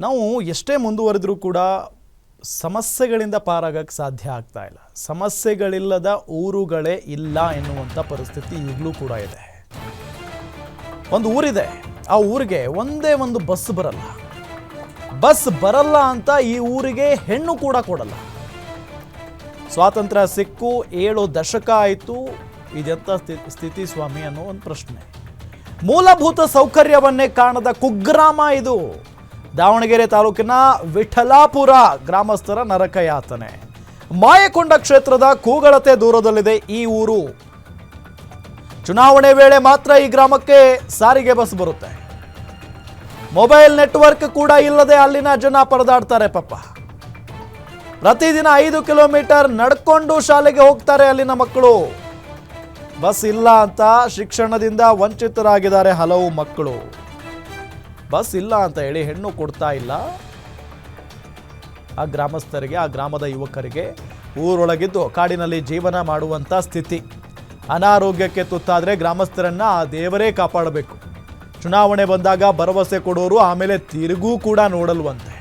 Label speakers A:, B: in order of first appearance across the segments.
A: ನಾವು ಎಷ್ಟೇ ಮುಂದುವರೆದರೂ ಕೂಡ ಸಮಸ್ಯೆಗಳಿಂದ ಪಾರಾಗಕ್ಕೆ ಸಾಧ್ಯ ಆಗ್ತಾ ಇಲ್ಲ. ಸಮಸ್ಯೆಗಳಿಲ್ಲದ ಊರುಗಳೇ ಇಲ್ಲ ಎನ್ನುವಂಥ ಪರಿಸ್ಥಿತಿ ಈಗಲೂ ಕೂಡ ಇದೆ. ಒಂದು ಊರಿದೆ. ಆ ಊರಿಗೆ ಒಂದೇ ಒಂದು ಬಸ್ ಬರಲ್ಲ. ಬಸ್ ಬರಲ್ಲ ಅಂತ ಈ ಊರಿಗೆ ಹೆಣ್ಣು ಕೂಡ ಕೊಡಲ್ಲ. ಸ್ವಾತಂತ್ರ್ಯ ಸಿಕ್ಕು, ಏಳು ದಶಕ ಆಯಿತು. ಇದೆಂಥ ಸ್ಥಿ- ಸ್ಥಿತಿ ಸ್ವಾಮಿ ಅನ್ನೋ ಒಂದು ಪ್ರಶ್ನೆ. ಮೂಲಭೂತ ಸೌಕರ್ಯವನ್ನೇ ಕಾಣದ ಕುಗ್ರಾಮ ಇದು. ದಾವಣಗೆರೆ ತಾಲೂಕಿನ ವಿಠಲಾಪುರ ಗ್ರಾಮಸ್ಥರ ನರಕಯಾತನೆ. ಮಾಯಕೊಂಡ ಕ್ಷೇತ್ರದ ಕೂಗಳತೆ ದೂರದಲ್ಲಿದೆ ಈ ಊರು. ಚುನಾವಣೆ ವೇಳೆ ಮಾತ್ರ ಈ ಗ್ರಾಮಕ್ಕೆ ಸಾರಿಗೆ ಬಸ್ ಬರುತ್ತೆ. ಮೊಬೈಲ್ ನೆಟ್ವರ್ಕ್ ಕೂಡ ಇಲ್ಲದೆ ಅಲ್ಲಿನ ಜನ ಪರದಾಡ್ತಾರೆ ಪಾಪ. ಪ್ರತಿದಿನ ಐದು ಕಿಲೋಮೀಟರ್ ನಡ್ಕೊಂಡು ಶಾಲೆಗೆ ಹೋಗ್ತಾರೆ ಅಲ್ಲಿನ ಮಕ್ಕಳು. ಬಸ್ ಇಲ್ಲ ಅಂತ ಶಿಕ್ಷಣದಿಂದ ವಂಚಿತರಾಗಿದ್ದಾರೆ ಹಲವು ಮಕ್ಕಳು. ಬಸ್ ಇಲ್ಲ ಅಂತ ಹೇಳಿ ಹೆಣ್ಣು ಕೊಡ್ತಾ ಇಲ್ಲ. ಆ ಗ್ರಾಮಸ್ಥರಿಗೆ, ಆ ಗ್ರಾಮದ ಯುವಕರಿಗೆ ಊರೊಳಗಿದ್ದು ಕಾಡಿನಲ್ಲಿ ಜೀವನ ಮಾಡುವಂಥ ಸ್ಥಿತಿ. ಅನಾರೋಗ್ಯಕ್ಕೆ ತುತ್ತಾದರೆ ಗ್ರಾಮಸ್ಥರನ್ನು ಆ ದೇವರೇ ಕಾಪಾಡಬೇಕು. ಚುನಾವಣೆ ಬಂದಾಗ ಭರವಸೆ ಕೊಡೋರು ಆಮೇಲೆ ತಿರುಗೂ ಕೂಡ ನೋಡಲ್ವಂತೆ.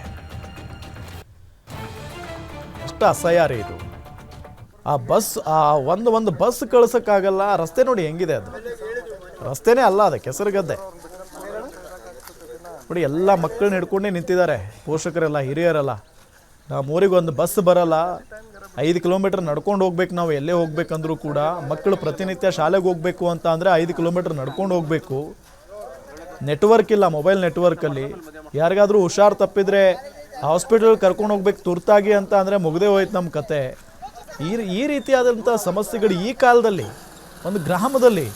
A: ಅಷ್ಟು ರೀ ಇದು. ಆ ಬಸ್, ಆ ಒಂದು ಒಂದು ಬಸ್ ಕಳ್ಸೋಕ್ಕಾಗಲ್ಲ. ರಸ್ತೆ ನೋಡಿ ಹೆಂಗಿದೆ ಅದು. ರಸ್ತೆನೇ ಅಲ್ಲ ಅದಕ್ಕೆ ಕೆಸರುಗದ್ದೆ. ನೋಡಿ, ಎಲ್ಲ ಮಕ್ಕಳನ್ನ ಹಿಡ್ಕೊಂಡೇ ನಿಂತಿದ್ದಾರೆ. ಪೋಷಕರೆಲ್ಲ, ಹಿರಿಯರೆಲ್ಲ. ನಮ್ಮ ಊರಿಗೆ ಒಂದು ಬಸ್ ಬರಲ್ಲ. ಐದು ಕಿಲೋಮೀಟರ್ ನಡ್ಕೊಂಡು ಹೋಗ್ಬೇಕು ನಾವು, ಎಲ್ಲೇ ಹೋಗ್ಬೇಕಂದ್ರೂ ಕೂಡ. ಮಕ್ಕಳು ಪ್ರತಿನಿತ್ಯ ಶಾಲೆಗೆ ಹೋಗ್ಬೇಕು ಅಂತ ಅಂದರೆ ಐದು ಕಿಲೋಮೀಟರ್ ನಡ್ಕೊಂಡು ಹೋಗ್ಬೇಕು. ನೆಟ್ವರ್ಕ್ ಇಲ್ಲ ಮೊಬೈಲ್ ನೆಟ್ವರ್ಕಲ್ಲಿ ಯಾರಿಗಾದರೂ ಹುಷಾರು ತಪ್ಪಿದ್ರೆ ಹಾಸ್ಪಿಟಲ್ ಕರ್ಕೊಂಡು ಹೋಗ್ಬೇಕು ತುರ್ತಾಗಿ ಅಂತ ಅಂದರೆ ಮುಗ್ದೇ ಹೋಯ್ತು ನಮ್ಮ ಕತೆ. ಈ ಈ ರೀತಿಯಾದಂಥ ಸಮಸ್ಯೆಗಳು ಈ ಕಾಲದಲ್ಲಿ, ಒಂದು ಗ್ರಾಮದಲ್ಲಿ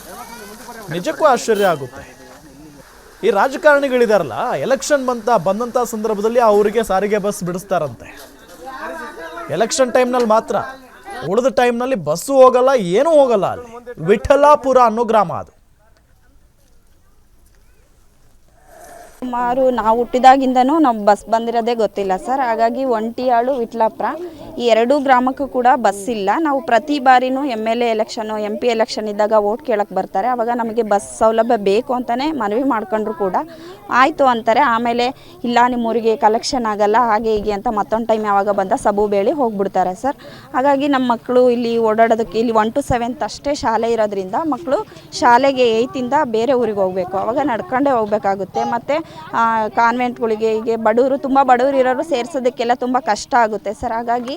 A: ನಿಜಕ್ಕೂ ಆಶ್ಚರ್ಯ ಆಗುತ್ತೆ. ಈ ರಾಜಕಾರಣಿಗಳಿದಾರಲ್ಲ ಎಲೆಕ್ಷನ್ ಬಂತ ಬಂದಂಥ ಸಂದರ್ಭದಲ್ಲಿ ಅವರಿಗೆ ಸಾರಿಗೆ ಬಸ್ ಬಿಡಿಸ್ತಾರಂತೆ. ಎಲೆಕ್ಷನ್ ಟೈಮ್ನಲ್ಲಿ ಮಾತ್ರ. ಉಳಿದ ಟೈಮ್ನಲ್ಲಿ ಬಸ್ಸು ಹೋಗಲ್ಲ, ಏನೂ ಹೋಗಲ್ಲ ಅಲ್ಲಿ. ವಿಠಲಾಪುರ ಅನ್ನೋ ಗ್ರಾಮ ಅದು.
B: ಸುಮಾರು ನಾವು ಹುಟ್ಟಿದಾಗಿಂದನೂ ನಾವು ಬಸ್ ಬಂದಿರೋದೇ ಗೊತ್ತಿಲ್ಲ ಸರ್. ಹಾಗಾಗಿ ಒಂಟಿ ಆಳು ವಿಟ್ಲಾಪುರ ಈ ಎರಡೂ ಗ್ರಾಮಕ್ಕೂ ಕೂಡ ಬಸ್ ಇಲ್ಲ. ನಾವು ಪ್ರತಿ ಬಾರಿನೂ M L A election M P election ಇದ್ದಾಗ ಓಟ್ ಕೇಳಕ್ಕೆ ಬರ್ತಾರೆ. ಆವಾಗ ನಮಗೆ ಬಸ್ ಸೌಲಭ್ಯ ಬೇಕು ಅಂತಲೇ ಮನವಿ ಮಾಡ್ಕೊಂಡ್ರು ಕೂಡ. ಆಯಿತು ಅಂತಾರೆ. ಆಮೇಲೆ ಇಲ್ಲ, ನಿಮ್ಮೂರಿಗೆ ಕಲೆಕ್ಷನ್ ಆಗಲ್ಲ, ಹಾಗೆ ಹೀಗೆ ಅಂತ ಮತ್ತೊಂದು ಟೈಮ್ ಯಾವಾಗ ಬಂದ ಸಬು ಬೇಳಿ ಹೋಗ್ಬಿಡ್ತಾರೆ ಸರ್ ಹಾಗಾಗಿ ನಮ್ಮ ಮಕ್ಕಳು ಇಲ್ಲಿ ಓಡಾಡೋದಕ್ಕೆ ಇಲ್ಲಿ ಒನ್ ಟು ಸೆವೆಂತ್ ಅಷ್ಟೇ ಶಾಲೆ ಇರೋದ್ರಿಂದ ಮಕ್ಕಳು ಶಾಲೆಗೆ ಏಯ್ತಿಂದ ಬೇರೆ ಊರಿಗೆ ಹೋಗಬೇಕು. ಆವಾಗ ನಡ್ಕೊಂಡೇ ಹೋಗಬೇಕಾಗುತ್ತೆ. ಮತ್ತು ಕಾನ್ವೆಂಟ್ಗಳಿಗೆ ಹೀಗೆ ಬಡವರು, ತುಂಬ ಬಡವರು ಇರೋರು ಸೇರಿಸೋದಕ್ಕೆಲ್ಲ ತುಂಬ ಕಷ್ಟ ಆಗುತ್ತೆ ಸರ್ ಹಾಗಾಗಿ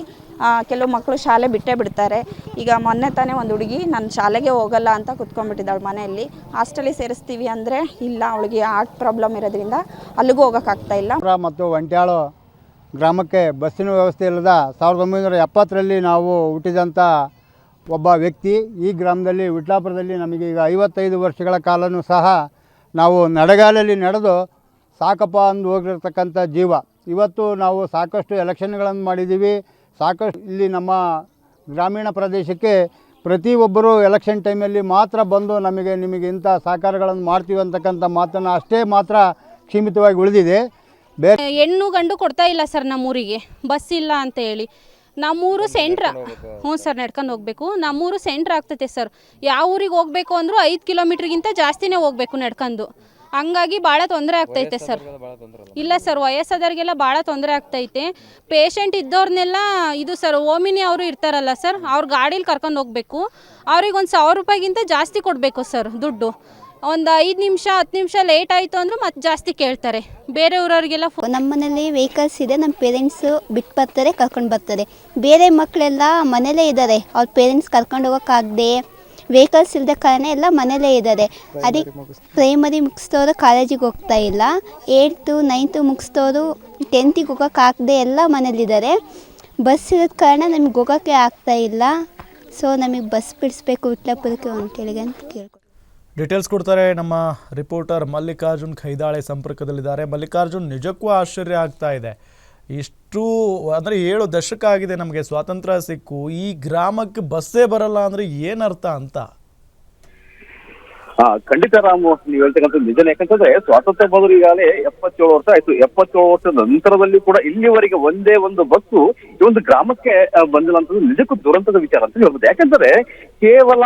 B: ಕೆಲವು ಮಕ್ಕಳು ಶಾಲೆ ಬಿಟ್ಟೇ ಬಿಡ್ತಾರೆ. ಈಗ ಮೊನ್ನೆ ತಾನೇ ಒಂದು ಹುಡುಗಿ, ನಾನು ಶಾಲೆಗೆ ಹೋಗಲ್ಲ ಅಂತ ಕುತ್ಕೊಂಡ್ಬಿಟ್ಟಿದ್ದಾಳೆ ಮನೆಯಲ್ಲಿ. ಹಾಸ್ಟೆಲಿಗೆ ಸೇರಿಸ್ತೀವಿ ಅಂದರೆ ಇಲ್ಲ, ಅವಳಿಗೆ ಹಾರ್ಟ್ ಪ್ರಾಬ್ಲಮ್ ಇರೋದ್ರಿಂದ ಅಲ್ಲಿಗೂ ಹೋಗೋಕ್ಕಾಗ್ತಾ ಇಲ್ಲ.
C: ಮತ್ತು ಒಂಟ್ಯಾಳು ಗ್ರಾಮಕ್ಕೆ ಬಸ್ಸಿನ ವ್ಯವಸ್ಥೆ ಇಲ್ಲದ ಸಾವಿರದ ಒಂಬೈನೂರ ಎಪ್ಪತ್ತರಲ್ಲಿ ನಾವು ಹುಟ್ಟಿದಂಥ ಒಬ್ಬ ವ್ಯಕ್ತಿ, ಈ ಗ್ರಾಮದಲ್ಲಿ, ವಿಟ್ಲಾಪುರದಲ್ಲಿ ನಮಗೆ ಈಗ ಐವತ್ತೈದು ವರ್ಷಗಳ ಕಾಲನೂ ಸಹ ನಾವು ನಡೆಗಾಲಲ್ಲಿ ನಡೆದು ಸಾಕಪ್ಪ ಅಂದು ಹೋಗಿರ್ತಕ್ಕಂಥ ಜೀವ. ಇವತ್ತು ನಾವು ಸಾಕಷ್ಟು ಎಲೆಕ್ಷನ್ಗಳನ್ನು ಮಾಡಿದ್ದೀವಿ. ಸಾಕಷ್ಟು ಇಲ್ಲಿ ನಮ್ಮ ಗ್ರಾಮೀಣ ಪ್ರದೇಶಕ್ಕೆ ಪ್ರತಿಯೊಬ್ಬರು ಎಲೆಕ್ಷನ್ ಟೈಮಲ್ಲಿ ಮಾತ್ರ ಬಂದು ನಮಗೆ ನಿಮಗೆ ಇಂಥ ಸಹಕಾರಗಳನ್ನು ಮಾಡ್ತೀವಿ ಅಂತಕ್ಕಂಥ ಮಾತನ್ನು ಅಷ್ಟೇ ಮಾತ್ರ ಸೀಮಿತವಾಗಿ ಉಳಿದಿದೆ. ಬೇರೆ
D: ಹೆಣ್ಣು ಗಂಡು ಕೊಡ್ತಾ ಇಲ್ಲ ಸರ್ ನಮ್ಮೂರಿಗೆ. ಬಸ್ ಇಲ್ಲ ಅಂತ ಹೇಳಿ. ನಮ್ಮೂರು ಸೆಂಟ್ರ್ ಹ್ಞೂ ಸರ್ ನಡ್ಕೊಂಡು ಹೋಗ್ಬೇಕು. ನಮ್ಮೂರು ಸೆಂಟ್ರ್ ಆಗ್ತೈತೆ ಸರ್. ಯಾವ ಊರಿಗೆ ಹೋಗ್ಬೇಕು ಅಂದರೂ ಐದು ಕಿಲೋಮೀಟ್ರಿಗಿಂತ ಜಾಸ್ತಿನೇ ಹೋಗ್ಬೇಕು ನಡ್ಕೊಂಡು. ಹಂಗಾಗಿ ಭಾಳ ತೊಂದರೆ ಆಗ್ತೈತೆ ಸರ್. ಇಲ್ಲ ಸರ್ ವಯಸ್ಸಾದವ್ರಿಗೆಲ್ಲ ಭಾಳ ತೊಂದರೆ ಆಗ್ತೈತೆ. ಪೇಷಂಟ್ ಇದ್ದವ್ರನ್ನೆಲ್ಲ ಇದು ಸರ್ ಓಮಿನಿ ಅವರು ಇರ್ತಾರಲ್ಲ ಸರ್ ಅವ್ರ ಗಾಡೀಲಿ ಕರ್ಕೊಂಡು ಹೋಗ್ಬೇಕು. ಅವ್ರಿಗೆ ಒಂದು ಸಾವಿರ ರೂಪಾಯಿಗಿಂತ ಜಾಸ್ತಿ ಕೊಡಬೇಕು ಸರ್ ದುಡ್ಡು. ಒಂದು ಐದು ನಿಮಿಷ ಹತ್ತು ನಿಮಿಷ ಲೇಟ್ ಆಯಿತು ಅಂದರೂ ಮತ್ತೆ ಜಾಸ್ತಿ ಕೇಳ್ತಾರೆ. ಬೇರೆ ಊರವ್ರಿಗೆಲ್ಲ ಫೋ
E: ನಮ್ಮ ಮನೇಲಿ ವೆಹಿಕಲ್ಸ್ ಇದೆ ನಮ್ಮ ಪೇರೆಂಟ್ಸು ಬಿಟ್ಟು ಬರ್ತಾರೆ ಕರ್ಕೊಂಡು ಬರ್ತಾರೆ. ಬೇರೆ ಮಕ್ಕಳೆಲ್ಲ ಮನೇಲೇ ಇದ್ದಾರೆ ಅವ್ರ ಪೇರೆಂಟ್ಸ್ ಕರ್ಕೊಂಡು ಹೋಗೋಕ್ಕಾಗದೆ ವೆಹಿಕಲ್ಸ್ ಇಲ್ಲದ ಕಾರಣ ಎಲ್ಲ ಮನೇಲೇ ಇದ್ದಾರೆ. ಅದಕ್ಕೆ ಪ್ರೈಮರಿ ಮುಗಿಸ್ತೋರು. ಕಾಲೇಜಿಗೆ ಹೋಗ್ತಾ ಇಲ್ಲ. ಏಯ್ತು ನೈನ್ತು ಮುಗಿಸ್ತೋರು ಟೆಂತಿಗೆ ಹೋಗೋಕೆ ಹಾಕದೆ ಎಲ್ಲ ಮನೇಲಿದ್ದಾರೆ ಬಸ್ ಇರೋದ ಕಾರಣ ನಮಗೆ ಹೋಗೋಕ್ಕೆ ಆಗ್ತಾ ಇಲ್ಲ. ಸೊ ನಮಗೆ ಬಸ್ ಬಿಡಿಸ್ಬೇಕು ವಿಟ್ಲಾಪುರಕ್ಕೆ ಅಂತೇಳಿಗೆ ಅಂತ ಕೇಳ್ಕೊ
A: ಡೀಟೇಲ್ಸ್ ಕೊಡ್ತಾರೆ ನಮ್ಮ ರಿಪೋರ್ಟರ್ ಮಲ್ಲಿಕಾರ್ಜುನ್ ಖೈದಾಳೆ ಸಂಪರ್ಕದಲ್ಲಿದ್ದಾರೆ. ಮಲ್ಲಿಕಾರ್ಜುನ್ ನಿಜಕ್ಕೂ ಆಶ್ಚರ್ಯ ಆಗ್ತಾ ಇದೆ. ಇಷ್ಟು ಅಂದರೆ ಏಳು ದಶಕ ಆಗಿದೆ ನಮಗೆ ಸ್ವಾತಂತ್ರ್ಯ ಸಿಕ್ಕು ಈ ಗ್ರಾಮಕ್ಕೆ ಬಸ್ಸೇ ಬರಲ್ಲ ಅಂದರೆ ಏನರ್ಥ ಅಂತ?
F: ಹಾ ಖಂಡಿತ ರಾಮು, ನೀವು ಹೇಳ್ತಕ್ಕಂಥ ನಿಜನೇ. ಯಾಕಂತಂದ್ರೆ ಸ್ವಾತಂತ್ರ್ಯ ಬಂದ್ರು ಈಗಾಗಲೇ ಎಪ್ಪತ್ತೇಳು ವರ್ಷ ಆಯ್ತು. ಎಪ್ಪತ್ತೇಳು ವರ್ಷದ ನಂತರದಲ್ಲಿ ಕೂಡ ಇಲ್ಲಿವರೆಗೆ ಒಂದೇ ಒಂದು ಬಸ್ಸು ಈ ಒಂದು ಗ್ರಾಮಕ್ಕೆ ಬಂದಿಲ್ಲ ಅಂತ ನಿಜಕ್ಕೂ ದುರಂತದ ವಿಚಾರ ಅಂತ ಹೇಳ್ಬೋದು. ಯಾಕಂದ್ರೆ ಕೇವಲ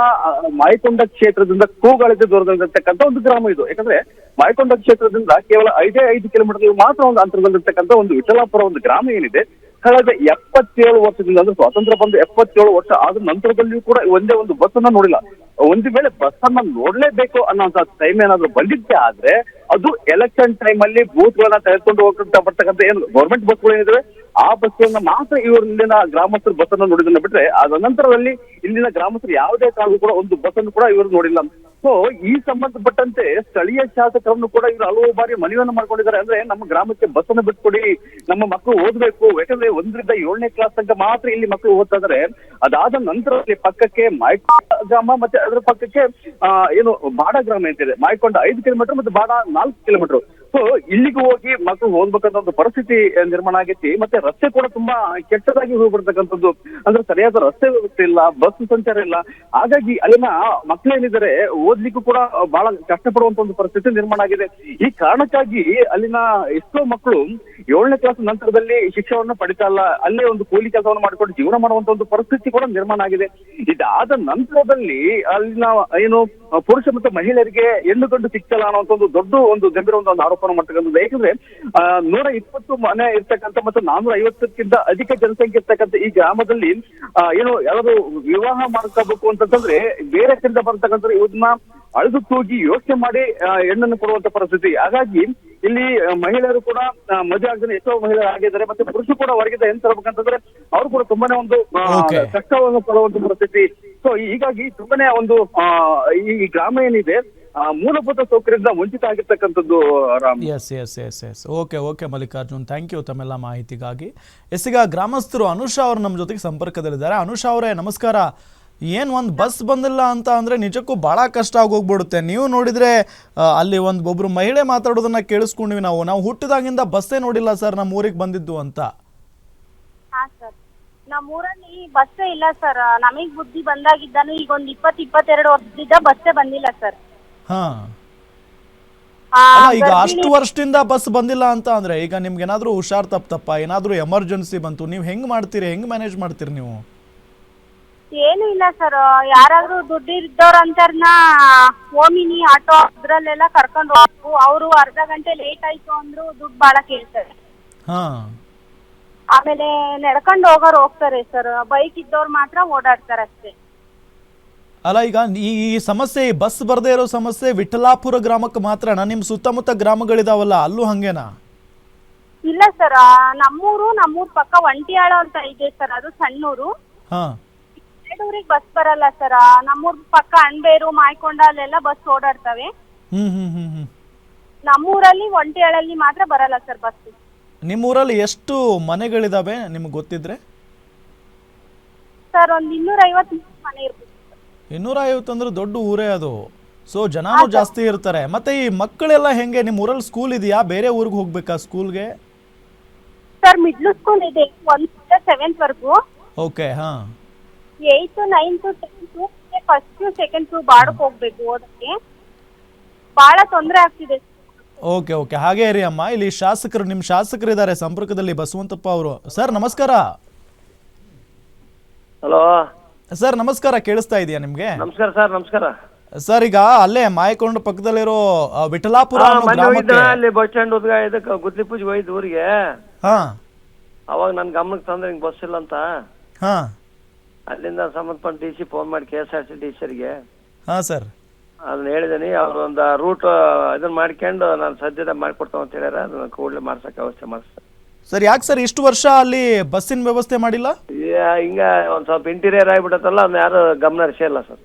F: ಮಾಯಕೊಂಡ ಕ್ಷೇತ್ರದಿಂದ ಕೂಗಾಳಿತ ದೂರದಲ್ಲಿರ್ತಕ್ಕಂಥ ಒಂದು ಗ್ರಾಮ ಇದು. ಯಾಕಂದ್ರೆ ಮಾಯಕೊಂಡ ಕ್ಷೇತ್ರದಿಂದ ಕೇವಲ ಐದೇ ಐದು ಕಿಲೋಮೀಟರ್ ಮಾತ್ರ ಒಂದು ಅಂತರದಲ್ಲಿರ್ತಕ್ಕಂಥ ಒಂದು ವಿಠಲಾಪುರ ಒಂದು ಗ್ರಾಮ ಏನಿದೆ, ಕಳೆದ ಎಪ್ಪತ್ತೇಳು ವರ್ಷದಿಂದ ಅಂದ್ರೆ ಸ್ವಾತಂತ್ರ್ಯ ಬಂದು ಎಪ್ಪತ್ತೇಳು ವರ್ಷ ಆದ ನಂತರದಲ್ಲಿಯೂ ಕೂಡ ಒಂದೇ ಒಂದು ಬಸ್ ಅನ್ನ ನೋಡಿಲ್ಲ. ಒಂದು ವೇಳೆ ಬಸ್ ಅನ್ನ ನೋಡ್ಲೇಬೇಕು ಅನ್ನೋಂತ ಟೈಮ್ ಏನಾದ್ರು ಬಂದಿದ್ದೆ ಆದ್ರೆ ಅದು ಎಲೆಕ್ಷನ್ ಟೈಮ್ ಅಲ್ಲಿ ಬೂತ್ ಗಳನ್ನ ತೆಗೆದುಕೊಂಡು ಹೋಗ್ತಾ ಬರ್ತಕ್ಕಂಥ ಏನು ಗೌರ್ಮೆಂಟ್ ಬಸ್ಗಳು ಏನಿದಾವೆ, ಆ ಬಸ್ಗಳನ್ನ ಮಾತ್ರ ಇವರು ಇಲ್ಲಿನ ಗ್ರಾಮಸ್ಥರು ಬಸ್ ಅನ್ನ ಬಿಟ್ರೆ, ಅದ ನಂತರದಲ್ಲಿ ಇಲ್ಲಿನ ಗ್ರಾಮಸ್ಥರು ಯಾವುದೇ ಕಾರಣಕ್ಕೂ ಕೂಡ ಒಂದು ಬಸ್ ಅನ್ನು ಕೂಡ ಇವರು ನೋಡಿಲ್ಲ. ಸೊ ಈ ಸಂಬಂಧಪಟ್ಟಂತೆ ಸ್ಥಳೀಯ ಶಾಸಕರನ್ನು ಕೂಡ ಇವರು ಹಲವು ಬಾರಿ ಮನವಿಯನ್ನು ಮಾಡ್ಕೊಂಡಿದ್ದಾರೆ. ಅಂದ್ರೆ ನಮ್ಮ ಗ್ರಾಮಕ್ಕೆ ಬಸ್ ಅನ್ನು ಬಿಟ್ಕೊಡಿ, ನಮ್ಮ ಮಕ್ಕಳು ಓದ್ಬೇಕು. ಯಾಕಂದ್ರೆ ಒಂದರಿಂದ ಏಳನೇ ಕ್ಲಾಸ್ ತನಕ ಮಾತ್ರ ಇಲ್ಲಿ ಮಕ್ಕಳು ಓದ್ತಾ ಅದಾದ ನಂತರ ಪಕ್ಕಕ್ಕೆ ಮಾಯ್ಕೊಂಡ ಗ್ರಾಮ ಮತ್ತೆ ಅದರ ಪಕ್ಕಕ್ಕೆ ಏನು ಬಾಡ ಗ್ರಾಮ ಅಂತಿದೆ. ಮಾಯ್ಕೊಂಡ ಐದು ಕಿಲೋಮೀಟರ್ ಮತ್ತೆ ಬಾಡ ನಾಲ್ಕು ಕಿಲೋಮೀಟರ್ ಸೊ ಇಲ್ಲಿಗೆ ಹೋಗಿ ಮಕ್ಕಳು ಹೋಗ್ಬೇಕಂತ ಒಂದು ಪರಿಸ್ಥಿತಿ ನಿರ್ಮಾಣ ಆಗೈತಿ. ಮತ್ತೆ ರಸ್ತೆ ಕೂಡ ತುಂಬಾ ಕೆಟ್ಟದಾಗಿ ಹೋಗ್ಬಿಡ್ತಕ್ಕಂಥದ್ದು. ಅಂದ್ರೆ ಸರಿಯಾದ ರಸ್ತೆ ವ್ಯವಸ್ಥೆ ಇಲ್ಲ, ಬಸ್ ಸಂಚಾರ ಇಲ್ಲ. ಹಾಗಾಗಿ ಅಲ್ಲಿನ ಮಕ್ಕಳೇನಿದ್ದಾರೆ ಓದ್ಲಿಕ್ಕೂ ಕೂಡ ಬಹಳ ಕಷ್ಟಪಡುವಂತ ಒಂದು ಪರಿಸ್ಥಿತಿ ನಿರ್ಮಾಣ ಆಗಿದೆ. ಈ ಕಾರಣಕ್ಕಾಗಿ ಅಲ್ಲಿನ ಎಷ್ಟೋ ಮಕ್ಕಳು ಏಳನೇ ಕ್ಲಾಸ್ ನಂತರದಲ್ಲಿ ಶಿಕ್ಷಣವನ್ನು ಪಡಿತಾ ಇಲ್ಲ. ಅಲ್ಲೇ ಒಂದು ಕೂಲಿ ಕೆಲಸವನ್ನು ಮಾಡಿಕೊಂಡು ಜೀವನ ಮಾಡುವಂತ ಒಂದು ಪರಿಸ್ಥಿತಿ ಕೂಡ ನಿರ್ಮಾಣ ಆಗಿದೆ. ಇದಾದ ನಂತರದಲ್ಲಿ ಅಲ್ಲಿನ ಏನು ಪುರುಷ ಮತ್ತು ಮಹಿಳೆಯರಿಗೆ ಹೆಣ್ಣು ಗಂಡು ಸಿಗ್ತಲ್ಲ ಅನ್ನೋ ಒಂದು ದೊಡ್ಡ ಒಂದು ಗಂಭೀರ ಒಂದು ಒಂದು ಆರೋಪನ ಮಾಡ್ತಕ್ಕಂಥದ್ದು. ಯಾಕಂದ್ರೆ ನೂರ ಇಪ್ಪತ್ತು ಮನೆ ಇರ್ತಕ್ಕಂಥ ಮತ್ತು ನಾನೂರ ಐವತ್ತಕ್ಕಿಂತ ಅಧಿಕ ಜನಸಂಖ್ಯೆ ಇರ್ತಕ್ಕಂಥ ಈ ಗ್ರಾಮದಲ್ಲಿ ಆ, ಏನು ಯಾರಾದ್ರು ವಿವಾಹ ಮಾಡ್ಕೋಬೇಕು ಅಂತಂದ್ರೆ ಬೇರೆ ಕಡೆಯಿಂದ ಬರ್ತಕ್ಕಂಥ ಇವನ್ನ ಅಳೆದು ತೂಗಿ ಯೋಚನೆ ಮಾಡಿ ಹೆಣ್ಣನ್ನು ಕೊಡುವಂತ ಪರಿಸ್ಥಿತಿ. ಹಾಗಾಗಿ ಇಲ್ಲಿ ಮಹಿಳೆಯರು ಕೂಡ ಮದುವೆ ಆಗದೆ ಎಷ್ಟೋ ಮಹಿಳೆಯರು ಆಗಿದ್ದಾರೆ ಮತ್ತೆ ಪುರುಷರು ಕೂಡ ಹೊರಗಿಂದ ಏನ್ ತರಬೇಕಂತಂದ್ರೆ ಅವ್ರು ಕೂಡ ತುಂಬಾನೇ ಒಂದು. ಕಷ್ಟವನ್ನು ಪಡುವಂತ ಪರಿಸ್ಥಿತಿ ಸೊ ಹೀಗಾಗಿ ತುಂಬಾನೇ ಒಂದು ಈ ಗ್ರಾಮ ಏನಿದೆ ಮೂಲಭೂತ ಸೌಕರ್ಯದಿಂದ ವಂಚಿತ ಆಗಿರ್ತಕ್ಕಂಥದ್ದು
A: yes yes yes yes okay okay Mallikarjun. Thank you ತಮ್ಮೆಲ್ಲ ಮಾಹಿತಿಗಾಗಿ. ಎಸ್, ಈಗ ಗ್ರಾಮಸ್ಥರು ಅನುಷಾ ಅವರು ನಮ್ಮ ಜೊತೆಗೆ ಸಂಪರ್ಕದಲ್ಲಿದ್ದಾರೆ. ಅನುಷಾ ಅವರೇ, ನಮಸ್ಕಾರ. ಏನು ಒಂದು ಬಸ್ ಬಂದಿಲ್ಲ ಅಂತ ಅಂದ್ರೆ ನಿಜಕ್ಕೂ ಭಾಳ ಕಷ್ಟ ಆಗೋಗ್ಬಿಡುತ್ತೆ. ನೀವು ನೋಡಿದ್ರೆ ಅಲ್ಲಿ ಒಂದು ಒಬ್ಬರು ಮಹಿಳೆ ಮಾತಾಡೋದನ್ನ ಕೇಳಿಸ್ಕೊಂಡ್ವಿ ನಾವು. ನಾವು ಹುಟ್ಟಿದಾಗಿಂದ ಬಸ್ಸೇ ನೋಡಿಲ್ಲ ಸರ್ ನಮ್ಮ ಊರಿಗೆ ಬಂದಿದ್ದು ಅಂತ.
G: ನಮ್ಮೂರಲ್ಲಿ ಬಸ್ಸೇ ಇಲ್ಲ ಸರ್. ನಮಗ್ ಬುದ್ಧಿ ಬಂದಾಗಿದ್ದಾನು ಈಗ ಒಂದ್ ಇಪ್ಪತ್ ಇಪ್ಪತ್ತೆರಡು ವರ್ಷದಿಂದ ಬಸ್ಸೇ ಬಂದಿಲ್ಲ ಸರ್.
A: ಹಾ.
G: ಆ,
A: ಅಲ್ಲ ಈಗ
G: ಗರ್ಭಿಣಿ-
A: ಅಷ್ಟು ವರ್ಷದಿಂದ ಬಸ್ ಬಂದಿಲ್ಲ ಅಂತ ಅಂದ್ರೆ ಈಗ ನಿಮ್ಗೆ ಏನಾದ್ರೂ ಹುಷಾರ್ ತಪ್ಪ ಏನಾದ್ರೂ ಎಮರ್ಜೆನ್ಸಿ ಬಂತು ನೀವು ಹೆಂಗ್ ಮಾಡ್ತೀರಿ ಹೆಂಗ್ ಮ್ಯಾನೇಜ್ ಮಾಡ್ತೀರಿ ನೀವು?
G: ಏನು ಇಲ್ಲ ಸರ್. ಯಾರಾದ್ರೂ ದುಡ್ಡು ಇದ್ದವ್ರ ಅಂತರ್ನ ಓಮಿನಿ ಆಟೋ ಅದ್ರಲ್ಲೆಲ್ಲ ಕರ್ಕೊಂಡು ಹೋಗ್ಬೇಕು. ಅವರು ಅರ್ಧ ಗಂಟೆ ಲೇಟ್ ಆಯ್ತು ಅಂದ್ರು ದುಡ್ಡು ಬಾಳ ಕೇಳ್ತಾರೆ.
A: ಹಾಂ.
G: ಆಮೇಲೆ ನಡ್ಕೊಂಡು ಹೋಗೋರು ಹೋಗ್ತಾರೆ ಸರ್ ಬೈಕ್ ಇದ್ದವ್ರು ಮಾತ್ರ ಓಡಾಡ್ತಾರೆ ಅಷ್ಟೇ.
A: ಅಲ್ಲ ಈಗ ಈ ಈ ಸಮಸ್ಯೆ ಈ ಬಸ್ ಬರದೇ ಇರೋ ಸಮಸ್ಯೆ ವಿಠಲಾಪುರ ಗ್ರಾಮಕ್ಕೆ ಮಾತ್ರನಾ ನಿಮ್ಮ ಸುತ್ತಮುತ್ತ ಗ್ರಾಮಗಳಿದಾವಲ್ಲ ಅಲ್ಲೂ ಹಂಗೇನಾ?
G: ಇಲ್ಲ ಸರ್ ನಮ್ಮೂರು ನಮ್ಮೂರ್ ಪಕ್ಕ ಒಂಟಿಯಾಳ ಅಂತ ಇದೆ ಸರ್ ಅದು ಸಣ್ಣೂರು.
A: ಹಾ.
G: ಊರಿಗೆ ಬಸ್ ಬರಲ್ಲ ಸರ್ ನಮ್ಮೂರ್ ಪಕ್ಕ ಅಣ್ಬೇರು ಮಾಯ್ಕೊಂಡ ಅಲ್ಲೆಲ್ಲ ಬಸ್ ಓಡಾಡ್ತವೆ.
A: ಹ್ಮ್ ಹ್ಮ್ ಹ್ಮ್ ಹ್ಮ್.
G: ನಮ್ಮೂರಲ್ಲಿ ಒಂಟಿಯಾಳಲ್ಲಿ ಮಾತ್ರ ಬರಲ್ಲ ಸರ್ ಬಸ್
A: ನಿಮ್ಮ ಊರಲ್ಲಿ ಎಷ್ಟು ಮನೆಗಳಿದಾವೆ ನಿಮ್ಗೆ ಗೊತ್ತಿದ್ರೆ?
G: ಸರ್ ಒಂದ್ ಇನ್ನೂರ ಐವತ್ತು ಮನೆ ಇರ್ಬೋದು.
A: ಇನ್ನೂರ ಐವತ್ತು ಅಂದ್ರೆ ದೊಡ್ಡ ಊರೇ ಅದು. ಸೊ ಜನನೂ ಜಾಸ್ತಿ ಇರ್ತಾರೆ. ಮತ್ತೆ ಈ ಮಕ್ಕಳೆಲ್ಲ ಹೆಂಗೆ ನಿಮ್ಮ ಊರಲ್ಲಿ ಸ್ಕೂಲ್ ಇದೆಯಾ? ಬೇರೆ ಊರಿಗೆ ಹೋಗ್ಬೇಕಾ ಸ್ಕೂಲ್ಗೆ
G: ಸರ್ ಮಿಡ್ಲ್ ಸ್ಕೂಲ್ ಇದೆ. ಒಂದ್ ಸೆವೆಂತ್ ವರ್ಗು.
A: ಓಕೆ ಹಾ.
G: Eighth ninth tenth first second ಬಾಡಕ್ ಹೋಗ್ಬೇಕು ಓದಕ್ಕೆ. ಬಹಳ ತೊಂದರೆ ಆಗ್ತಿದೆ
A: ಓಕೆ ಓಕೆ. ಹಾಗೆ ಇರಿ ಅಮ್ಮ. ಇಲ್ಲಿ ಶಾಸಕರು ನಿಮ್ಮ ಶಾಸಕರು ಇದ್ದಾರೆ ಸಂಪರ್ಕದಲ್ಲಿ ಬಸವಂತಪ್ಪ ಅವರು. ಸರ್ ನಮಸ್ಕಾರ.
H: ಹಲೋ
A: ಸರ್ ನಮಸ್ಕಾರ. ಕೇಳಿಸ್ತಾ ಇದೆಯಾ ನಿಮ್ಗೆ?
H: ನಮಸ್ಕಾರ ಸರ್ ನಮಸ್ಕಾರ.
A: ಸರ್ ಈಗ ಅಲ್ಲೇ ಮಾಯಕೊಂಡ ಪಕ್ಕದಲ್ಲಿರೋ ಆ, ವಿಠಲಾಪುರ
H: ಹಾ,
A: ಅನ್ನೋ
H: ಮೊನ್ನೆ ಹೋಗಿದ್ದ.
A: ಗ್ರಾಮಕ್ಕೆ
H: ಅಲ್ಲಿ ಬಸ್ ಸ್ಟ್ಯಾಂಡ್ ಉದ್ಗ ಇದಕ್ಕೆ ಗುದ್ಲಿ ಪೂಜೆ ಹೋಯ್ತು ಊರಿಗೆ.
A: ಹಾ.
H: ಅವಾಗ ನನ್ನ ಗಮನಕ್ಕೆ ತಂದ್ರೆ ಹಿಂಗೆ ಬಸ್ ಇಲ್ಲ ಅಂತ.
A: ಹಾ.
H: ಅಲ್ಲಿಂದ ಸಂಬಂಧಪಟ್ಟ ಡಿ ಸಿ ಫೋನ್ ಮಾಡಿ K S R T D ಸಿರಿಗೆ
A: ಹಾ ಸರ್.
H: ಅದನ್ನ ಹೇಳಿದೀನಿ. ಅವ್ರು ಒಂದು ರೂಟ್ ಇದನ್ನ ಮಾಡ್ಕೊಂಡು ನಾನು ಸದ್ಯದ ಮಾಡ್ಕೊಡ್ತಾವ ಅಂತ ಹೇಳ್ಯಾರ. ಅದನ್ನ ಕೂಡಲೇ ಮಾಡ್ಸಕ್ಕೆ ವ್ಯವಸ್ಥೆ ಮಾಡ್ಸ.
A: ಸರ್ ಯಾಕೆ ಸರ್ ಇಷ್ಟು ವರ್ಷ ಅಲ್ಲಿ ಬಸ್ಸಿನ ವ್ಯವಸ್ಥೆ ಮಾಡಿಲ್ಲ?
H: ಹಿಂಗ ಒಂದ್ ಸ್ವಲ್ಪ ಇಂಟೀರಿಯರ್ ಆಗಿಬಿಡತ್ತಲ್ಲ ಅದನ್ನ ಯಾರು ಗಮನ ಹರಿಸಿಲ್ಲ ಸರ್.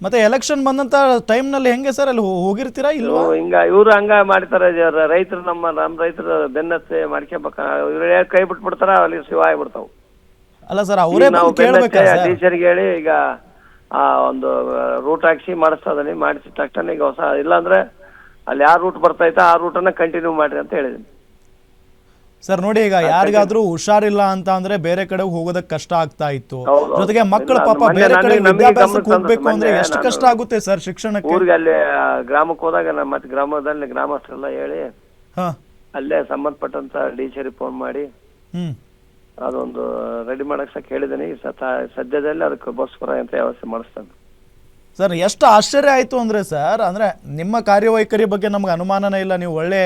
A: ಮತ್ತೆ ಎಲೆಕ್ಷನ್ ಬಂದಂತ ಟೈಮ್ನಲ್ಲಿ ಹೆಂಗೆ ಸರ್ ಅಲ್ಲಿ ಹೋ- ಹೋಗಿರ್ತೀರಾ ಇಲ್ವಾ?
H: ಹಿಂಗ ಇವ್ರು ಹಂಗ ಮಾಡ್ತಾರೆ ರೈತರು ನಮ್ಮ ನಮ್ಮ ರೈತರು ಬೆನ್ನತ್ತೆ ಮಾಡ್ಕೊಬೇಕ ಇವ್ರು ಕೈ ಬಿಟ್ಬಿಡ್ತಾರ ಅಲ್ಲಿ ಶಿವ ಆಗ್ಬಿಡ್ತಾವ.
A: ಅಲ್ಲ ಸರ್ ಅವರೇ
H: ನಾವು
A: ಬಂದು ಕೇಳ್ಬೇಕಾ ಸರ್?
H: ಟೀಚರ್ಗೆ ಹೇಳಿ ಈಗ ಆ ಒಂದು ರೂಟ್ ಹಾಕಿಸಿ ಮಾಡಿಸ್ತಾ ಇದೀನಿ ಮಾಡಿಸಿದ ತಕ್ಷಣ ಈಗ ಹೊಸ ಇಲ್ಲಾಂದ್ರೆ ಅಲ್ಲಿ ಯಾವ ರೂಟ್ ಬರ್ತೈತೆ ಆ ರೂಟನ್ನ ಕಂಟಿನ್ಯೂ ಮಾಡಿ ಅಂತ ಹೇಳಿದೀನಿ
A: ಸರ್ ನೋಡಿ ಈಗ ಯಾರಿಗಾದ್ರೂ ಹುಷಾರಿಲ್ಲ ಅಂತ ಅಂದ್ರೆ ಬೇರೆ ಕಡೆ ಹೋಗೋದಕ್ಕೆ ಕಷ್ಟ ಆಗ್ತಾ ಇತ್ತು.
H: ಹೌದು.
A: ಜೊತೆಗೆ ಮಕ್ಕಳು
H: ಇಲ್ಲ,
A: ಪಾಪ
H: ಮೊನ್ನೆ
A: ಬೇರೆ ಕಡೆ
H: ನನಗೆ- ನಮಗೆ
A: ವಿದ್ಯಾಭ್ಯಾಸಕ್ಕೆ ಹೋಗ್ಬೇಕು ಅಂದ್ರೆ
H: ಮೊನ್ನೆ
A: ಎಷ್ಟು ಕಷ್ಟ ಆಗುತ್ತೆ ಸರ್ ಶಿಕ್ಷಣಕ್ಕೆ?
H: ಊರಿಗೆ ಅಲ್ಲಿ ಆ, ಗ್ರಾಮಕ್ಕೆ ಹೋದಾಗ ನಮ್ಮ ಮತ್ತೆ ಗ್ರಾಮದಲ್ಲಿ ಗ್ರಾಮಸ್ಥರೆಲ್ಲ ಹೇಳಿ
A: ಹಾ.
H: ಅಲ್ಲೇ ಸಂಬಂಧಪಟ್ಟಂತ ಡಿ ಸಿ ಫೋನ್ ಮಾಡಿ
A: ಹ್ಮ್.
H: ಅದೊಂದು ರೆಡಿ ಮಾಡಕ್ಕೆ ಸಹ ಕೇಳಿದ್ದೀನಿ. ಸತ ಸದ್ಯದಲ್ಲಿ ಅದಕ್ಕೆ ಬಸ್ ಬರೋ ಅಂತ ವ್ಯವಸ್ಥೆ ಮಾಡಿಸ್ತಾನೆ.
A: ಸರ್ ಎಷ್ಟು ಆಶ್ಚರ್ಯ ಆಯ್ತು ಅಂದ್ರೆ ಸರ್ ಅಂದರೆ ನಿಮ್ಮ ಕಾರ್ಯವೈಖರಿ ಬಗ್ಗೆ ನಮ್ಗೆ ಅನುಮಾನನೇ ಇಲ್ಲ. ನೀವು ಒಳ್ಳೆ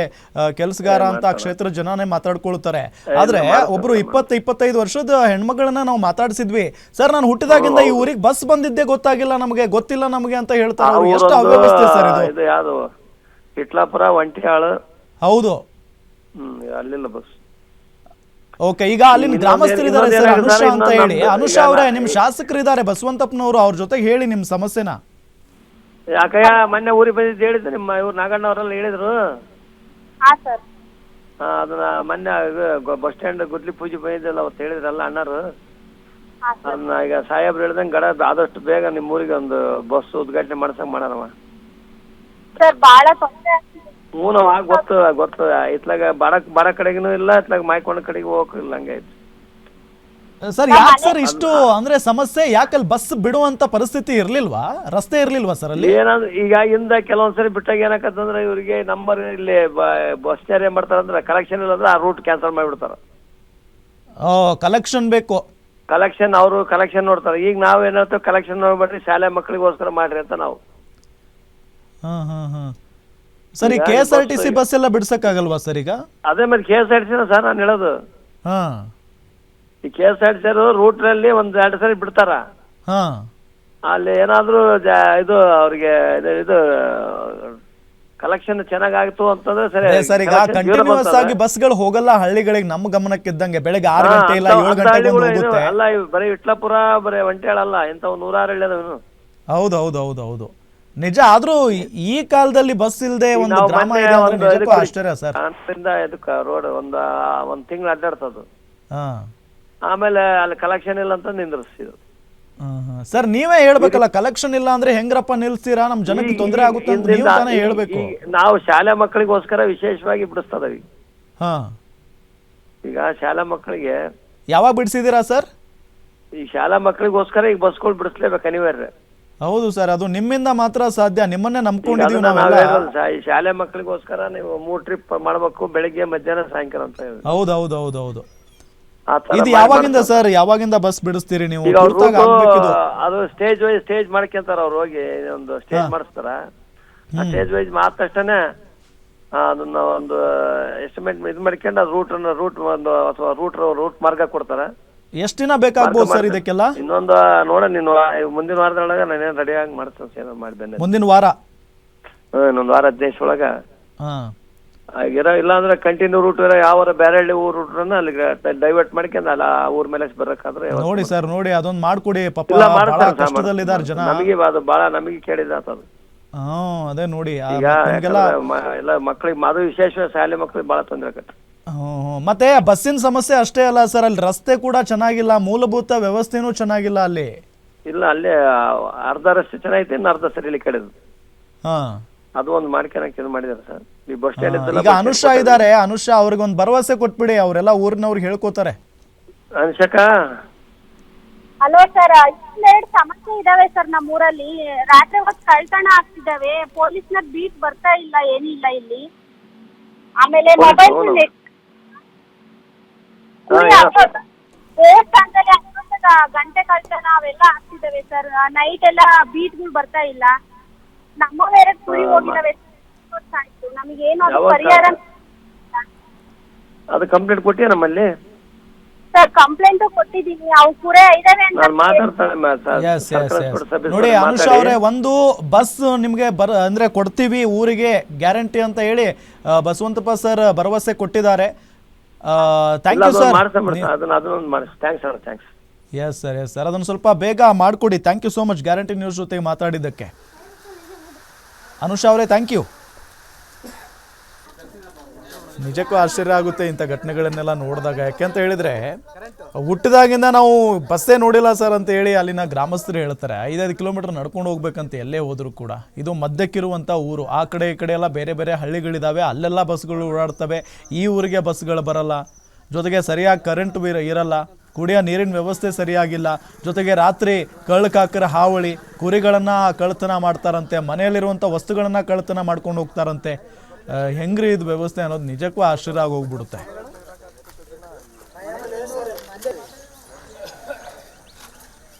A: ಕೆಲಸಗಾರ ಅಂತ ಆ ಕ್ಷೇತ್ರ ಜನನೇ ಮಾತಾಡ್ಕೊಳ್ತಾರೆ. ಆದರೆ ಒಬ್ರು ಇಪ್ಪತ್ತು ಇಪ್ಪತ್ತೈದು ವರ್ಷದ ಹೆಣ್ಮಗಳನ್ನ ನಾವು ಮಾತಾಡಿಸಿದ್ವಿ. ಸರ್ ನಾನು ಹುಟ್ಟಿದಾಗಿಂದ ಈ ಊರಿಗೆ ಬಸ್ ಬಂದಿದ್ದೇ ಗೊತ್ತಾಗಿಲ್ಲ ನಮಗೆ ಗೊತ್ತಿಲ್ಲ ನಮಗೆ ಅಂತ ಹೇಳ್ತಾರೆ. ಅವ್ರು ಎಷ್ಟು ಅವ್ಯವಸ್ಥೆ ಸರ್ ಇದು?
H: ಯಾವುದು? ಹಿಟ್ಲಾಪುರ ಒಂಟಿಯಾಳು
A: ಹೌದು.
H: ಅಲ್ಲಿಲ್ಲ ಬಸ್.
A: ಓಕೆ ಈಗ ಅಲ್ಲಿನ ಗ್ರಾಮಸ್ಥರಿದ್ದಾರೆ ಸರ್ ಅನುಷಾ ಅಂತ ಹೇಳಿ. ಅನುಷಾ ಅವರೇ ನಿಮ್ ಶಾಸಕರಿದ್ದಾರೆ ಬಸವಂತಪ್ಪನವರು ಅವ್ರ ಜೊತೆ ಹೇಳಿ ನಿಮ್ ಸಮಸ್ಯೆನ.
H: ಯಾಕಯ್ಯ ಮೊನ್ನೆ ಊರಿಗೆ ಬಂದಿದ್ದು ಹೇಳಿದ್ರು ನಿಮ್ಮ ಇವ್ರು ನಾಗಣ್ಣ ಅವರೆಲ್ಲ ಹೇಳಿದ್ರು.
G: ಹಾ ಸರ್.
H: ಆ, ಅದನ್ನ ಮೊನ್ನೆ ಬಸ್ ಸ್ಟ್ಯಾಂಡ್ ಗುದ್ಲಿ ಪೂಜೆ ಬಂದಿದ್ದಲ್ಲ ಅವತ್ತು ಹೇಳಿದ್ರಲ್ಲ ಅಣ್ಣರು. ಅದನ್ನ ಈಗ ಸಾಹೇಬ್ರು ಹೇಳ್ದಂಗೆ ಗಡ ಆದಷ್ಟು ಬೇಗ ನಿಮ್ಮ ಊರಿಗೆ ಒಂದು ಬಸ್ ಉದ್ಘಾಟನೆ ಮಾಡ್ಸಂಗ್ ಮಾಡಾರವ
G: ಸರ್ ಬಹಳ ತೊಂದರೆ ಆಗ್ತಿದೆ
H: ಹ್ಞೂ ನಾವು ಆಗ ಗೊತ್ತು ಗೊತ್ತು. ಇತ್ಲಾಗ ಬಡ ಬಡ ಕಡೆಗೂ ಇಲ್ಲ ಇತ್ಲಾಗ ಮಾಯ್ಕೊಂಡ ಕಡೆಗೆ ಹೋಗಕ್ ಇಲ್ಲ ಹಂಗೈತಿ
A: ಸರ್ ಯಾಕೆ ಸರ್ ಇಷ್ಟು ಅಂದ್ರೆ ಸಮಸ್ಯೆ ಯಾಕೆ ಅಲ್ಲಿ ಬಸ್ ಬಿಡುವಂತ ಪರಿಸ್ಥಿತಿ ಇರ್ಲಿಲ್ವಾ? ರಸ್ತೆ ಇರ್ಲಿಲ್ವಾ ಸರ್ ಅಲ್ಲಿ?
H: ಏನಂದ್ರೆ ಈಗ ಹಿಂದ ಕೆಲವೊಂದ್ಸರಿ ಬಿಟ್ಟಾಗ ಏನಾಕತ್ತಂದ್ರೆ ಇವರಿಗೆ ನಂಬರ್ ಇಲ್ಲಿ ಬಸ್ ಚಾರ್ಜ್ ಏನ್ ಮಾಡ್ತಾರಂದ್ರೆ ಕಲೆಕ್ಷನ್ ಇಲ್ಲ ಅಂದ್ರೆ ಆ ರೂಟ್ ಕ್ಯಾನ್ಸಲ್ ಮಾಡಿಬಿಡ್ತಾರ.
A: ಕಲೆಕ್ಷನ್ ಬೇಕು.
H: ಕಲೆಕ್ಷನ್ ಅವರು ಕಲೆಕ್ಷನ್ ನೋಡ್ತಾರೆ. ಈಗ ನಾವ್ ಏನ್ ಹೇಳ್ತೇವೆ ಕಲೆಕ್ಷನ್ ನೋಡ್ಬೇಡ್ರಿ ಶಾಲೆ ಮಕ್ಕಳಿಗೋಸ್ಕರ ಮಾಡ್ರಿ ಅಂತ ನಾವು.
A: ಹಾ ಹಾ ಹಾ. ಸರ್ ಈ K S R T C bus ಎಲ್ಲ ಬಿಡ್ಸಕ್ಕಾಗಲ್ವಾ ಸರ್ ಈಗ?
H: ಅದೇ ಮತ್ತೆ K S R T sir ನಾನು ಹೇಳೋದು.
A: ಹಾ.
H: ಈ ಕೆ ಎಸ್ ಆರ್ ಟಿ ರೂಟ್ನಲ್ಲಿ ಒಂದ್ ಎರಡು ಸರಿ ಬಿಡ್ತಾರ.
A: ಹಾ.
H: ಅಲ್ಲಿ ಏನಾದ್ರೂ ಇದು ಅವ್ರಿಗೆ ಇದು ಕಲೆಕ್ಷನ್ ಚೆನ್ನಾಗಾಗ್ತು ಅಂತಂದ್ರೆ ಸರಿ
A: ಸರ್ ಈಗ ಕಂಟಿನ್ಯೂಸ್ ಆಗಿ ಬಸ್ಗಳು ಹೋಗಲ್ಲ ಹಳ್ಳಿಗಳಿಗೆ ನಮ್ಮ ಗಮನಕ್ಕೆ ಇದ್ದಂಗೆ ಬೆಳಗ್ಗೆ ಆರು ಗಂಟೆ ಇಲ್ಲ ಏಳು
H: ಗಂಟೆ
A: ಗಂಟೆಗೆ ಹೋಗುತ್ತೆ.
H: ಅಲ್ಲ ಬರೀ ವಿಟ್ಲಾಪುರ ಬರೀ ಒಂಟೇಳ ಅಲ್ಲ ಇಂಥವು ನೂರಾರು ಹಳ್ಳಿ.
A: ಹೌದು ಹೌದು ಹೌದು ಹೌದು. ನಿಜ ಆದ್ರೂ ಈ- ಕಾಲದಲ್ಲಿ ಬಸ್ ಇಲ್ಲದೆ
H: ಈಗ
A: ಒಂದು
H: ನಾವು
A: ಗ್ರಾಮ
H: ಮೊನ್ನೆ
A: ಇದೆ ಅಂದ್ರೆ
H: ಒಂದು
A: ನಿಜಕ್ಕೂ
H: ಇದಕ್ಕೆ
A: ಆಶ್ಚರ್ಯ ಸರ್.
H: ಇದಕ್ಕೆ ರೋಡ್ ಒಂದ್ ಒಂದು ತಿಂಗಳು ಅಡ್ಡಾಡ್ತದು.
A: ಹಾ.
H: ಆಮೇಲೆ ಅಲ್ಲಿ ಕಲೆಕ್ಷನ್ ಇಲ್ಲ ಅಂತ ನಿಂದ್ರಿಸಿದ್ರು
A: ಸರ್ ನೀವೇ ಹೇಳ್ಬೇಕಲ್ಲ ಕಲೆಕ್ಷನ್ ಇಲ್ಲ ಅಂದ್ರೆ ಹೆಂಗ್ರಪ್ಪ ನಿಲ್ಸ್ತೀರಾ ನಮ್ ಜನಕ್ಕೆ
H: ಈಗ-
A: ತೊಂದರೆ ಆಗುತ್ತೆ ಅಂತ ನೀವು ತಾನೇ
H: ಈಗ-
A: ಹೇಳ್ಬೇಕು.
H: ಈಗ ನಾವು ಶಾಲೆ ಮಕ್ಕಳಿಗೋಸ್ಕರ ವಿಶೇಷವಾಗಿ ಬಿಡಿಸ್ತದವಿ
A: ಹಾ.
H: ಈಗ ಶಾಲಾ ಮಕ್ಕಳಿಗೆ
A: ಯಾವಾಗ ಬಿಡಿಸಿದೀರಾ ಸರ್?
H: ಈ ಶಾಲಾ ಮಕ್ಕಳಿಗೋಸ್ಕರ ಈಗ ಬಸ್ಗಳು ಬಿಡಿಸ್ಲೇಬೇಕು ಅನಿವಾರ್ಯ
A: ಹೌದು ಸರ್ ಅದು ನಿಮ್ಮಿಂದ ಮಾತ್ರ ಸಾಧ್ಯ. ನಿಮ್ಮನ್ನೇ ನಂಬ್ಕೊಂಡಿದೀವಿ
H: ಅದನ್ನ ನಾವ್
A: ನಾವೆಲ್ಲ
H: ಹೇಳೋದು ಶಾ- ಈ ಶಾಲೆ ಮಕ್ಕಳಿಗೋಸ್ಕರ ನೀವು ಮೂರ್ ಟ್ರಿಪ್ ಮಾಡ್ಬೇಕು ಬೆಳಿಗ್ಗೆ ಮಧ್ಯಾಹ್ನ ಸಾಯಂಕಾಲ ಅಂತ ಹೇಳಿ
A: ಹೌದು ಹೌದು ಹೌದು ಹೌದು.
H: ಆ ತರ
A: ಇದು ಯಾವಾಗಿಂದ. ಸರ್. ಯಾವಾಗಿಂದ ಬಸ್ ಬಿಡಿಸ್ತೀರಿ ನೀವು?
H: ಈಗ ಅವ್ರ
A: ತುರ್ತಾಗಿ ಆಗ್ಬೇಕಿದು.
H: ಅದು ಸ್ಟೇಜ್ ವೈಸ್ ಸ್ಟೇಜ್ ಮಾಡ್ಕೊಂತಾರ ಅವ್ರು ಹೋಗಿ ಒಂದು ಸ್ಟೇಜ್ ಮಾಡಿಸ್ತಾರ. ಆ ಸ್ಟೇಜ್ ವೈಸ್ ಮಾದ ತಕ್ಷಣ ಅದನ್ನ ಒಂದು ಎಸ್ಟಿಮೇಟ್ ಇದು ಮಾಡ್ಕೊಂಡು ಅದು ರೂಟ್ ರೂಟ್ ಒಂದು ಅಥವಾ ರೂಟ್ ರೂಟ್ ಮಾರ್ಗ ಕೊಡ್ತಾರ.
A: ಎಷ್ಟು ದಿನ ಬೇಕಾಗ್ಬೋದು ಸರ್ ಇದಕ್ಕೆಲ್ಲ?
H: ಇನ್ನೊಂದು ನೋಡ ನೀನು ಮುಂದಿನ ವಾರದೊಳಗ ನಾನೇನು ರೆಡಿ ಆಗಿ ಮಾಡ್ತೇನೆ ಸೇವೆ ಮಾಡಿ ಬಂದೆ
A: ಮುಂದಿನ ವಾರ?
H: ಹ್ಮ್ ಇನ್ನೊಂದು ವಾರ ಹದಿನೈದು ಒಳಗ
A: ಹಾ.
H: ಇರೋ ಇಲ್ಲ ಅಂದ್ರೆ ಕಂಟಿನ್ಯೂ ರೂಟ್ ಇರೋ ಯಾವ ಬೇರೆ ಹಳ್ಳಿ ಊರು ರೂಟ್ರನ್ನ ಅಲ್ಲಿಗೆ ಡೈವರ್ಟ್ ಮಾಡ್ಕೊಂಡು ಅಲ್ಲ ಆ ಊರ್ ಮೇಲೆ ಬರಕಾದ್ರೆ
A: ನೋಡಿ ಸರ್ ನೋಡಿ ಅದೊಂದು ಮಾಡ್ಕೊಡಿ ಪಾಪ
H: ಇಲ್ಲ
A: ಬಹಳ
H: ಮಾಡ್ತಾರೆ.
A: ಕಷ್ಟದಲ್ಲಿದ್ದಾರೆ ಜನ.
H: ನಮಗೆ ಅದು ಭಾಳ ನಮಗೆ ಕೇಳಿದ ಅದು.
A: ಹಾ ಅದೇ ನೋಡಿ
H: ಈಗ ಎಲ್ಲ ಮಕ್ಕಳಿಗೆ ಅದು ವಿಶೇಷ ಶಾಲೆ ಮಕ್ಕಳಿಗೆ ಬಹಳ ತೊಂದರೆ ಆಗತ್ತೆ.
A: ಮತ್ತೆ ಬಸ್ಸಿನ ಸಮಸ್ಯೆ ಅಷ್ಟೇ ಅಲ್ಲ ಸರ್ ಅಲ್ಲಿ ರಸ್ತೆ ಕೂಡ ಚೆನ್ನಾಗಿಲ್ಲ ಮೂಲಭೂತ ವ್ಯವಸ್ಥೆನೂ ಚೆನ್ನಾಗಿಲ್ಲ ಅಲ್ಲಿ.
H: ಇಲ್ಲ ಅಲ್ಲೇ ಅರ್ಧ ರಸ್ತೆ ಚೆನ್ನಾಗೈತೆ ಇನ್ನು ಅರ್ಧ ಸರಿ ಇಲ್ಲಿ ಕಡೆದು.
A: ಹಾ.
H: ಅದು ಒಂದು ಮಾಡ್ಕೊಳಕ್ಕೆ ಇದು ಮಾಡಿದಾರೆ ಸರ್. ಈ ಬಸ್ ಸ್ಟ್ಯಾಂಡ್ ಇದ್ದಲ್ಲ
A: ಈಗ ಅನುಷಾ ಇದ್ದಾರೆ ಅನುಷಾ ಅವ್ರಿಗೊಂದು ಭರವಸೆ ಕೊಟ್ಬಿಡಿ ಅವರೆಲ್ಲ ಊರಿನವ್ರಿಗೆ ಹೇಳ್ಕೋತಾರೆ.
H: ಅನ್ಶಕ
G: ಹಲೋ ಸರ್ ಇನ್ನೆರಡು ಸಮಸ್ಯೆ ಇದಾವೆ ಸರ್ ನಮ್ಮ ಊರಲ್ಲಿ ರಾತ್ರಿ ಹೊತ್ತು ಕಳ್ತಣ ಆಗ್ತಿದಾವೆ ಪೊಲೀಸ್ನ ಬೀಟ್ ಬರ್ತಾ ಇಲ್ಲ ಏನಿಲ್ಲ ಇಲ್ಲಿ. ಆಮೇಲೆ ಮೊಬೈಲ್. ದೇವಸ್ಥಾನದಲ್ಲಿ ಅಷ್ಟೊಂದು ಗಂಟೆ ಕಳ್ತನ ಅವೆಲ್ಲ ಹಾಕ್ತಿದ್ದೇವೆ ಸರ್. ನೈಟ್ ಎಲ್ಲ ಬೀಟ್ಗಳು ಬರ್ತಾ ಇಲ್ಲ. ನಮ್ಮ ಬೇರೆ ಕುರಿ ಹೋಗಿದ್ದಾವೆ ವರ್ಷ ಆಯ್ತು ನಮಗೇನು ಅದು
H: ಯಾವಾಗ
G: ಪರಿಹಾರ
H: ಅದು ಕಂಪ್ಲೇಂಟ್ ಕೊಟ್ಟಿಯ ನಮ್ಮಲ್ಲಿ?
G: ಸರ್ ಕಂಪ್ಲೇಂಟು ಕೊಟ್ಟಿದ್ದೀನಿ. ಅವು ಕುರೆ ಇದಾವೆ ಅಂತ
H: ನಾನು ಮಾತಾಡ್ತಾನೆ ಮ- ಸ-
A: ಎಸ್ ಎಸ್
H: ಸರ್ಕಾರ
A: ಎಸ್
H: ಸ್ಪರ್ಶ
A: ನೋಡಿ
H: ಮಾತಾಡಿ.
A: ಅನುಷಾ ಅವರೇ ಒಂದು ಬಸ್ ನಿಮಗೆ ಬರ ಅಂದ್ರೆ ಕೊಡ್ತೀವಿ ಊರಿಗೆ ಗ್ಯಾರಂಟಿ ಅಂತ ಹೇಳಿ ಆ, ಬಸವಂತಪ್ಪ ಸರ್ ಭರವಸೆ ಕೊಟ್ಟಿದ್ದಾರೆ. Thank you sir.
H: ಅದನ್ನ ಅದನ್ನೊಂದು ಮಾಡಿಸ್ thanks thanks
A: yes sir yes sir ಅದನ್ನು ಸ್ವಲ್ಪ ಬೇಗ ಮಾಡಿಕೊಡಿ. Thank you so much guarantee news ಜೊತೆ ಮಾತಾಡಿದ್ದಕ್ಕೆ. ಅನುಷಾ ಅವರೇ ಥ್ಯಾಂಕ್ ಯು ನಿಜಕ್ಕೂ ಆಶ್ಚರ್ಯ ಆಗುತ್ತೆ ಇಂಥ ಘಟನೆಗಳನ್ನೆಲ್ಲ ನೋಡಿದಾಗ. ಯಾಕೆಂತ ಹೇಳಿದ್ರೆ, ಹುಟ್ಟಿದಾಗಿಂದ ನಾವು ಬಸ್ಸೇ ನೋಡಿಲ್ಲ ಸರ್ ಅಂತ ಹೇಳಿ ಅಲ್ಲಿನ ಗ್ರಾಮಸ್ಥರು ಹೇಳ್ತಾರೆ, ಐದೈದು ಕಿಲೋಮೀಟರ್ ನಡ್ಕೊಂಡು ಹೋಗ್ಬೇಕಂತ ಎಲ್ಲೇ ಹೋದರೂ ಕೂಡ. ಇದು ಮಧ್ಯಕ್ಕಿರುವಂಥ ಊರು. ಆ ಕಡೆ ಈ ಕಡೆ ಎಲ್ಲ ಬೇರೆ ಬೇರೆ ಹಳ್ಳಿಗಳಿದ್ದಾವೆ ಅಲ್ಲೆಲ್ಲ ಬಸ್ಗಳು ಓಡಾಡ್ತವೆ. ಈ ಊರಿಗೆ ಬಸ್ಗಳು ಬರಲ್ಲ. ಜೊತೆಗೆ ಸರಿಯಾಗಿ ಕರೆಂಟ್ ಬೀರ ಇರಲ್ಲ. ಕುಡಿಯೋ ನೀರಿನ ವ್ಯವಸ್ಥೆ ಸರಿಯಾಗಿಲ್ಲ. ಜೊತೆಗೆ ರಾತ್ರಿ ಕಳ್ಳಕಾಕರ ಹಾವಳಿ, ಕುರಿಗಳನ್ನು ಕಳ್ತನ ಮಾಡ್ತಾರಂತೆ, ಮನೆಯಲ್ಲಿರುವಂಥ ವಸ್ತುಗಳನ್ನು ಕಳ್ತನ ಮಾಡ್ಕೊಂಡು ಹೋಗ್ತಾರಂತೆ. ಹೆಂಗ್ರಿ ಇದು ವ್ಯವಸ್ಥೆ ಅನ್ನೋದು ನಿಜಕ್ಕೂ ಆಶ್ಚರ್ಯ ಆಗೋಗ್ಬಿಡುತ್ತೆ.